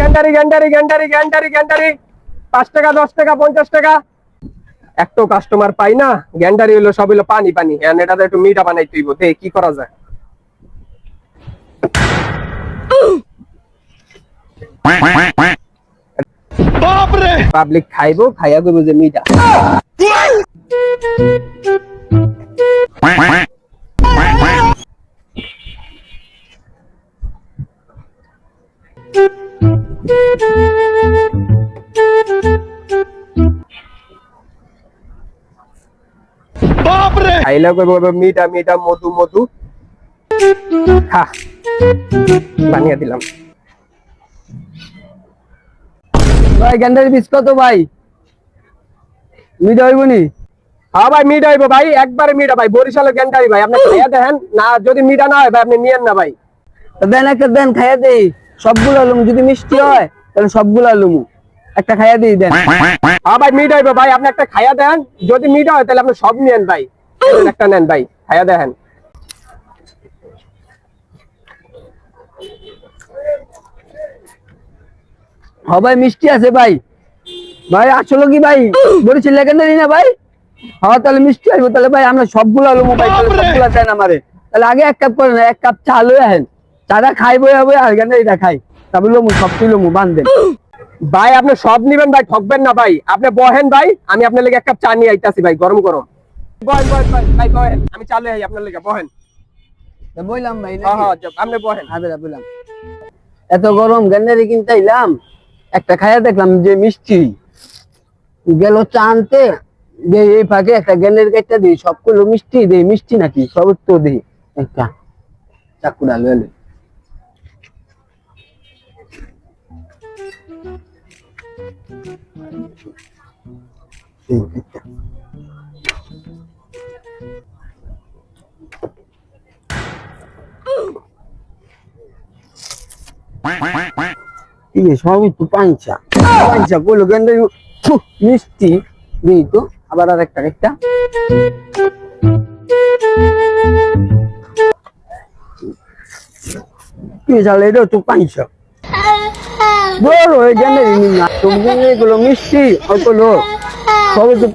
গ্যান্ডারি গ্যান্ডারি গ্যান্ডারি গ্যান্ডারি গ্যান্ডারি। পাঁচ টাকা দশ টাকা পঞ্চাশ টাকা। একটো কাস্টমার পাই না। গ্যান্ডারি হলো সব হলো পানি পানি। হ্যাঁ এটাতে একটু মিঠা বানাই তুইব দে কি করা যায়? পাবলিক খাইবো খাইয়া করব যে মিঠা। এবার মিঠা মিঠা মধু মধু। খা বানিয়ে দিলাম। ভাই কত ভাই? মিটা হইব নি? হ্যাঁ ভাই মিঠা হইবো ভাই একবারে ভাই বরিশালের গ্যান্ডারি ভাই আপনি খাইয়া দেখেন। না যদি মিঠা না হয় ভাই আপনি নিয়েন না ভাই। দেন একটা দেন খাইয়া দেই। সবগুলো লুম যদি মিষ্টি হয় তাহলে সবগুলা লুমু। একটা খাইয়া দিই দেন। হ্যাঁ ভাই মিঠা হইবো ভাই আপনি একটা খাইয়া দেন। যদি মিঠা হয় তাহলে আপনি সব নিয়েন ভাই। একটা নেন ভাই খাইয়া দেখেন। মিষ্টি আছে ভাই। ভাই আসলে কি ভাই? বলেছি না ভাই? হ্যাঁ তাহলে মিষ্টি আসব। তাহলে ভাই আমরা সবগুলা তাহলে সবগুলা আমারে। তাহলে আগে এক কাপ করে না এক কাপ চা লয়ে আহেন চাটা খাইবো হবে আর গ্যান্ডারিটা খাই। তারপর লমু সব তুই লমু বান্ধেন ভাই আপনি সব নিবেন ভাই ঠকবেন না ভাই। আপনি বহেন ভাই আমি আপনার লেগে এক কাপ চা নিয়ে আইতাছি ভাই গরম গরম। বহেন বহেন ভাই বহেন। আমি চালু আই আপনার লেগে বহেন। তা বললাম ভাই হ্যাঁ হ্যাঁ আপনি বহেন। হাবেলা বললাম এত গরম গ্যান্ডারি কিনতে আইলাম একটা খাইয়া দেখলাম যে মিষ্টি। গেল চানতে যে এই ফাঁকে একটা গ্যান্ডারি কাটটা দিই সবগুলো মিষ্টি দেই মিষ্টি নাকি? সব তো দিই। একটা চাকুড়া ললে ঠিক সবই তো পাঞ্চা পাঞ্চা গ্যান্ডারি ফু, মিষ্টি। দিই তো আবার আর একটা একটা তো পাঞ্চা বড় হয়ে না তো এগুলো মিষ্টি? ওগুলো সবই তো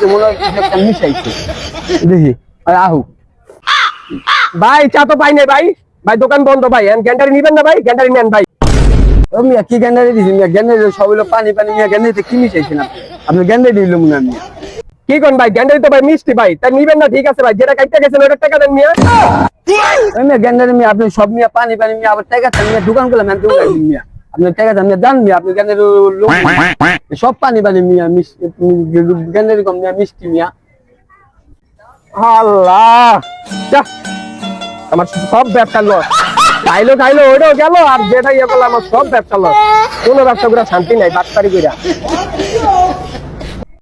তো মনে হয় একটা মিশাইছে। দেখি আর ভাই চা তো পাই ভাই। ভাই দোকান বন্ধ ভাই গ্যান্ডারি নিবেন না ভাই? গ্যান্ডারি নেন ভাই। ও মিয়া কি গ্যান্ডারি দিছি মিয়া? গ্যান্ডারি সব হলো পানি পানি মিয়া গ্যান্ডারিতে কি মিশাইছেন আপনি? আপনি গ্যান্ডারি দিলাম না মিয়া। কি কোন ভাই? গ্যান্ডারি তো ভাই মিষ্টি ভাই। তাই নিবেন না ঠিক আছে ভাই। যেটা কাটতে গেছেন ওটা টাকা দেন মিয়া। ওই মিয়া গ্যান্ডারি মিয়া আপনি সব মিয়া পানি পানি মিয়া আবার টাকা চান মিয়া দোকান করলাম আমি দোকান দিন মিয়া। আপনি টাকা চান মিয়া জান মিয়া আপনি গ্যান্ডারি লোক সব পানি পানি মিয়া মিষ্টি গ্যান্ডারি কম মিয়া মিষ্টি মিয়া। আল্লাহ! যা আমার সব ব্যবসা লস খাইলো খাইলো, ওইটাও গেল, আর যেটা ইয়ে করল, আমার সব ব্যবসা লস কোনো ব্যবসা করে শান্তি নাই, বাটপারি কইরা।